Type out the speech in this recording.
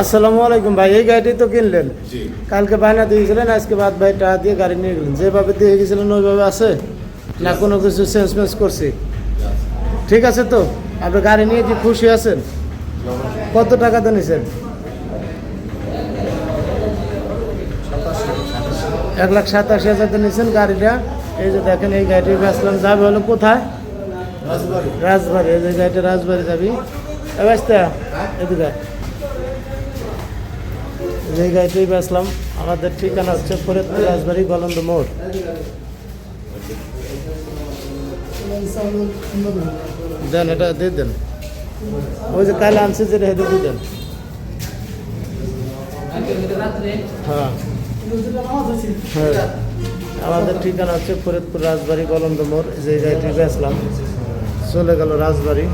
আসসালামু আলাইকুম ভাই এই গাড়িটি তো কিনলেন? কালকে বায়না দিয়েছিলেন আজকে বাদ ভাই টাকা দিয়ে গাড়ি নিয়ে গেলেন। যেভাবে দিয়ে গেছিলেন ওইভাবে আছে? না কোনো কিছু চেঞ্জ মেঞ্জ করছি? ঠিক আছে তো? আপনি গাড়ি নিয়ে কি খুশি আছেন? কত টাকাতে নিছেন? এক লাখ সাতাশি হাজারতে নিছেন গাড়িটা। এই যে দেখেন এই গাড়িটি বেচলাম যাবে হলো কোথায়? রাজবাড়ি। এই যে গাড়িটা রাজবাড়ি যাবি। এ এদিকে আয়। যে গাড়িটাই বেচলাম, আমাদের ঠিকানা হচ্ছে ফরিদপুর রাজবাড়ি গলন্দ মোড়। দেন, এটা দিয়ে দেন। ওই যে কাল আনছে যেটা হেঁটে দিয়ে দেন। হ্যাঁ। হ্যাঁ। আমাদের ঠিকানা হচ্ছে ফরিদপুর রাজবাড়ি গলন্দ মোড়, যে গাড়িটি বেচলাম। চলে গেল রাজবাড়ি।